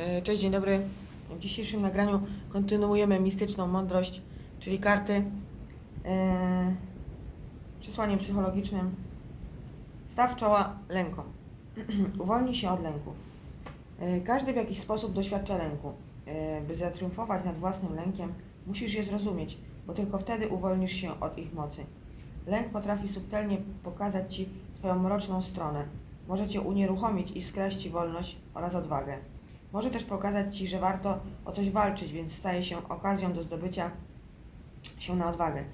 E, Cześć, dzień dobry. W dzisiejszym nagraniu kontynuujemy mistyczną mądrość, czyli karty. E, przesłaniem psychologicznym. Staw czoła lękom. Uwolnij się od lęków. E, każdy w jakiś sposób doświadcza lęku. By zatriumfować nad własnym lękiem, musisz je zrozumieć, bo tylko wtedy uwolnisz się od ich mocy. Lęk potrafi subtelnie pokazać Ci Twoją mroczną stronę. Może Cię unieruchomić i skraść Ci wolność oraz odwagę. Może też pokazać Ci, że warto o coś walczyć, więc staje się okazją do zdobycia się na odwagę.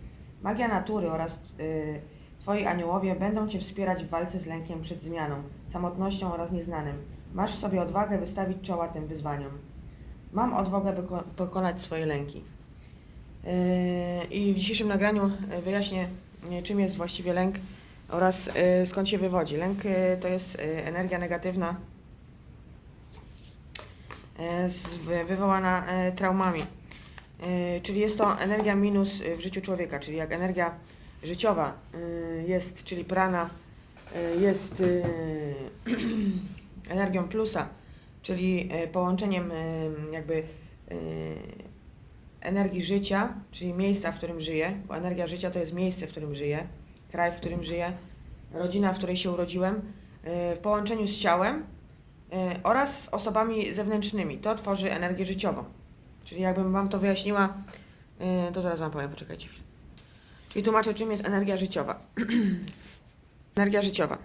Magia natury oraz y, Twoi aniołowie będą Cię wspierać w walce z lękiem przed zmianą, samotnością oraz nieznanym. Masz w sobie odwagę wystawić czoła tym wyzwaniom. Mam odwagę, by ko- pokonać swoje lęki. Yy, I w dzisiejszym nagraniu yy, wyjaśnię, yy, czym jest właściwie lęk oraz yy, skąd się wywodzi. Lęk yy, to jest yy, energia negatywna yy, wywołana yy, traumami. Czyli jest to energia minus w życiu człowieka, czyli jak energia życiowa jest, czyli prana jest energią plusa, czyli połączeniem jakby energii życia, czyli miejsca, w którym żyję, bo energia życia to jest miejsce, w którym żyję, kraj, w którym żyję, rodzina, w której się urodziłem, w połączeniu z ciałem oraz z osobami zewnętrznymi. To tworzy energię życiową. Czyli jakbym Wam to wyjaśniła, yy, to zaraz Wam powiem, poczekajcie chwilę. Czyli tłumaczę, czym jest energia życiowa. energia życiowa.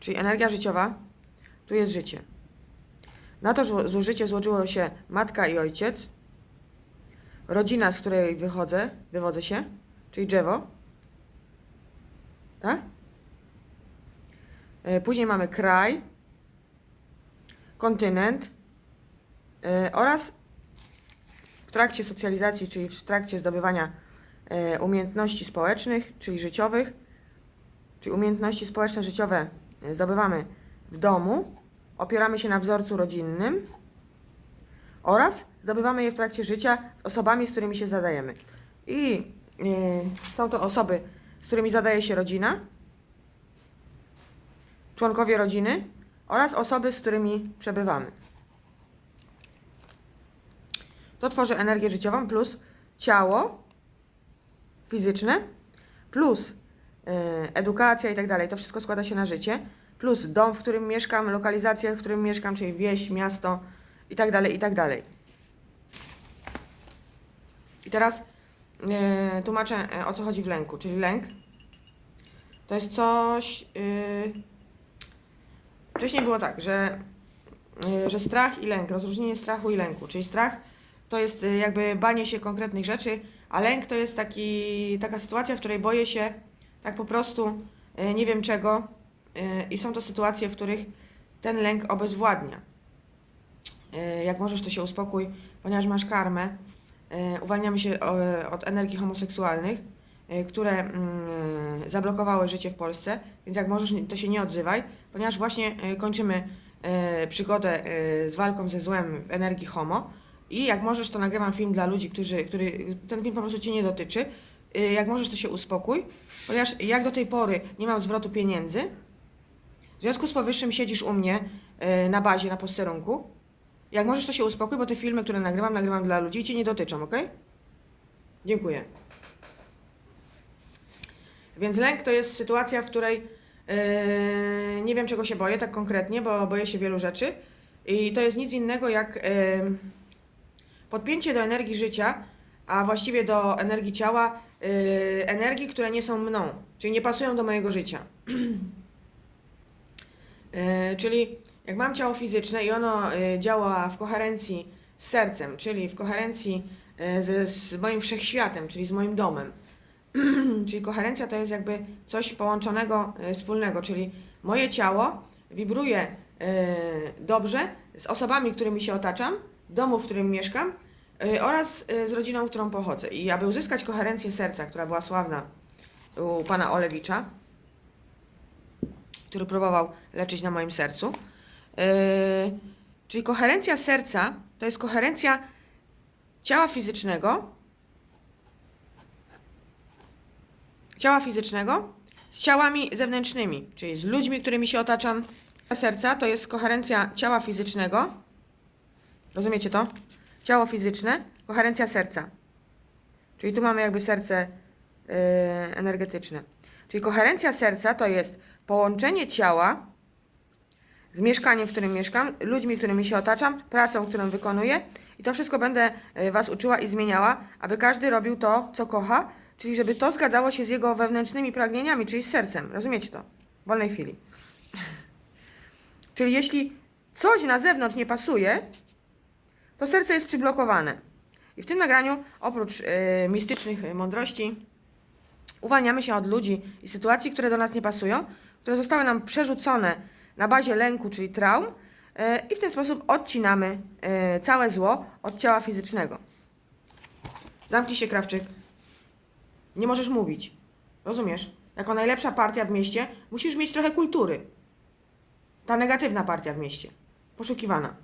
Czyli energia życiowa, tu jest życie. Na to zużycie złożyło się matka i ojciec, rodzina, z której wychodzę, wywodzę się, czyli drzewo. Tak? E, Później mamy kraj, kontynent e, oraz w trakcie socjalizacji, czyli w trakcie zdobywania e, umiejętności społecznych, czyli życiowych, czyli umiejętności społeczne, życiowe e, zdobywamy w domu, opieramy się na wzorcu rodzinnym oraz zdobywamy je w trakcie życia z osobami, z którymi się zadajemy. I są to osoby, z którymi zadaje się rodzina, członkowie rodziny oraz osoby, z którymi przebywamy. To tworzy energię życiową plus ciało fizyczne plus y, edukacja i tak dalej. To wszystko składa się na życie. Plus dom, w którym mieszkam, lokalizacja, w którym mieszkam, czyli wieś, miasto i tak dalej, i tak dalej. I teraz e, tłumaczę e, o co chodzi w lęku. Czyli lęk to jest coś. e, wcześniej było tak, że, e, że strach i lęk, rozróżnienie strachu i lęku. Czyli strach to jest e, jakby banie się konkretnych rzeczy, a lęk to jest taki, taka sytuacja, w której boję się tak po prostu e, nie wiem czego i są to sytuacje, w których ten lęk obezwładnia. Jak możesz, to się uspokój, ponieważ masz karmę. Uwalniamy się od energii homoseksualnych, które mm, zablokowały życie w Polsce, więc jak możesz, to się nie odzywaj, ponieważ właśnie e, kończymy e, przygodę e, z walką ze złem w energii homo. I jak możesz, to nagrywam film dla ludzi, którzy, który, ten film po prostu Cię nie dotyczy. E, Jak możesz, to się uspokój, ponieważ jak do tej pory nie mam zwrotu pieniędzy, w związku z powyższym siedzisz u mnie e, na bazie, na posterunku. Jak możesz, to się uspokój, bo te filmy, które nagrywam, nagrywam dla ludzi i cię nie dotyczą, ok? Dziękuję. Więc lęk to jest sytuacja, w której e, nie wiem, czego się boję tak konkretnie, bo boję się wielu rzeczy. I to jest nic innego jak e, podpięcie do energii życia, a właściwie do energii ciała, e, energii, które nie są mną, czyli nie pasują do mojego życia. E, czyli jak mam ciało fizyczne i ono e, działa w koherencji z sercem, czyli w koherencji ze, z moim wszechświatem, czyli z moim domem. czyli koherencja to jest jakby coś połączonego, e, wspólnego, czyli moje ciało wibruje e, dobrze z osobami, którymi się otaczam, domu, w którym mieszkam e, oraz z rodziną, którą pochodzę. I aby uzyskać koherencję serca, która była sławna u pana Olewicza, który próbował leczyć na moim sercu. Czyli koherencja serca to jest koherencja ciała fizycznego, ciała fizycznego z ciałami zewnętrznymi, czyli z ludźmi, którymi się otaczam. Serca to jest koherencja ciała fizycznego Rozumiecie to? Ciało fizyczne, koherencja serca. Czyli tu mamy jakby serce yy, energetyczne. Czyli koherencja serca to jest połączenie ciała z mieszkaniem, w którym mieszkam, ludźmi, którymi się otaczam, pracą, którą wykonuję. I to wszystko będę y, Was uczyła i zmieniała, aby każdy robił to, co kocha, czyli żeby to zgadzało się z jego wewnętrznymi pragnieniami, czyli z sercem. Rozumiecie to? W wolnej chwili. Czyli jeśli coś na zewnątrz nie pasuje, to serce jest przyblokowane. I w tym nagraniu, oprócz y, mistycznych mądrości, uwalniamy się od ludzi i sytuacji, które do nas nie pasują, które zostały nam przerzucone na bazie lęku, czyli traum, y, i w ten sposób odcinamy y, całe zło od ciała fizycznego. Zamknij się, krawczyk. Nie możesz mówić. Rozumiesz? Jako najlepsza partia w mieście musisz mieć trochę kultury. Ta negatywna partia w mieście. Poszukiwana.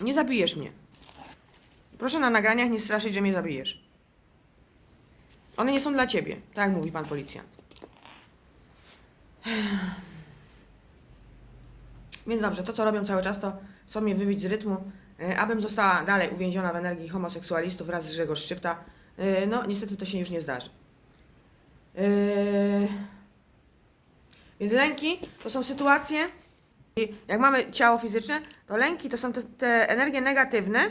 Nie zabijesz mnie. Proszę na nagraniach nie straszyć, że mnie zabijesz. One nie są dla ciebie, tak mówi pan policjant. Więc dobrze, to co robią cały czas, to chcą mnie wybić z rytmu, abym została dalej uwięziona w energii homoseksualistów wraz z Grzegorz Szczypta. E, No, niestety to się już nie zdarzy. E, Więc lęki to są sytuacje, jak mamy ciało fizyczne, to lęki to są te, te energie negatywne,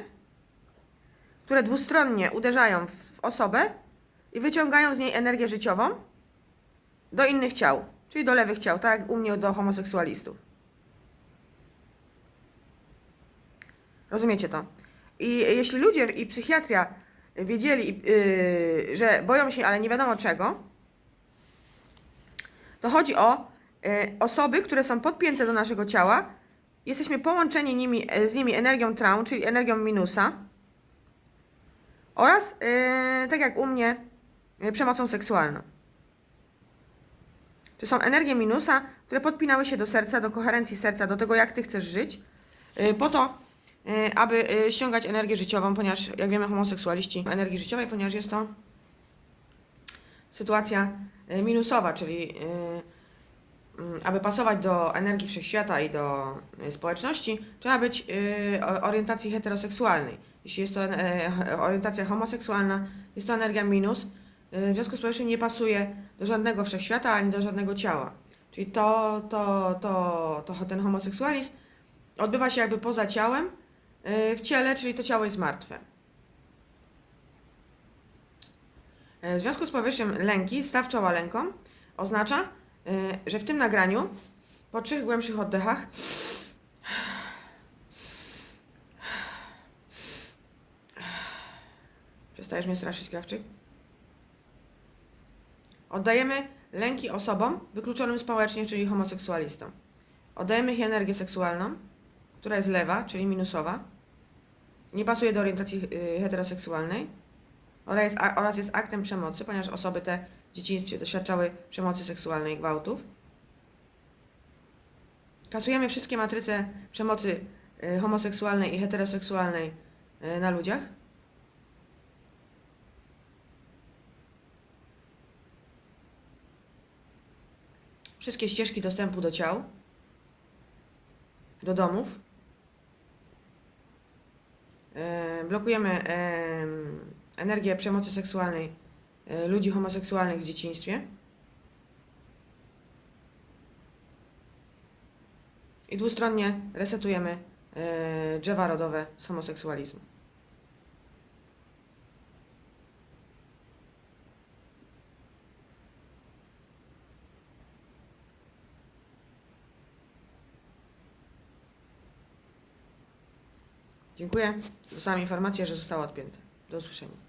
które dwustronnie uderzają w osobę i wyciągają z niej energię życiową do innych ciał, czyli do lewych ciał, tak jak u mnie do homoseksualistów. Rozumiecie to? I jeśli ludzie i psychiatria wiedzieli, yy, że boją się, ale nie wiadomo czego, to chodzi o y, osoby, które są podpięte do naszego ciała. Jesteśmy połączeni nimi, e, z nimi energią traum, czyli energią minusa. Oraz, y, tak jak u mnie, y, przemocą seksualną. To są energie minusa, które podpinały się do serca, do koherencji serca, do tego, jak ty chcesz żyć, y, po to, aby y, ściągać energię życiową, ponieważ, jak wiemy, homoseksualiści energii życiowej, ponieważ jest to sytuacja y, minusowa, czyli y, mm, aby pasować do energii wszechświata i do y, społeczności, trzeba być y, orientacji heteroseksualnej. Jeśli jest to e, orientacja homoseksualna, jest to energia minus, y, w związku z powyższym nie pasuje do żadnego wszechświata ani do żadnego ciała. Czyli to, to, to, to ten homoseksualizm odbywa się jakby poza ciałem, y, w ciele, czyli to ciało jest martwe. E, W związku z powyższym lęki, staw czoła lękom, oznacza, y, że w tym nagraniu po trzech głębszych oddechach przestajesz mnie straszyć, Krawczyk? Oddajemy lęki osobom wykluczonym społecznie, czyli homoseksualistom. Oddajemy ich energię seksualną, która jest lewa, czyli minusowa. Nie pasuje do orientacji y, heteroseksualnej oraz jest, aktem przemocy, ponieważ osoby te w dzieciństwie doświadczały przemocy seksualnej i gwałtów. Kasujemy wszystkie matryce przemocy y, homoseksualnej i heteroseksualnej y, na ludziach. Wszystkie ścieżki dostępu do ciał, do domów. Blokujemy em, energię przemocy seksualnej e, ludzi homoseksualnych w dzieciństwie. I dwustronnie resetujemy e, drzewa rodowe z homoseksualizmu. Dziękuję. Dostałam informację, że zostało odpięte. Do usłyszenia.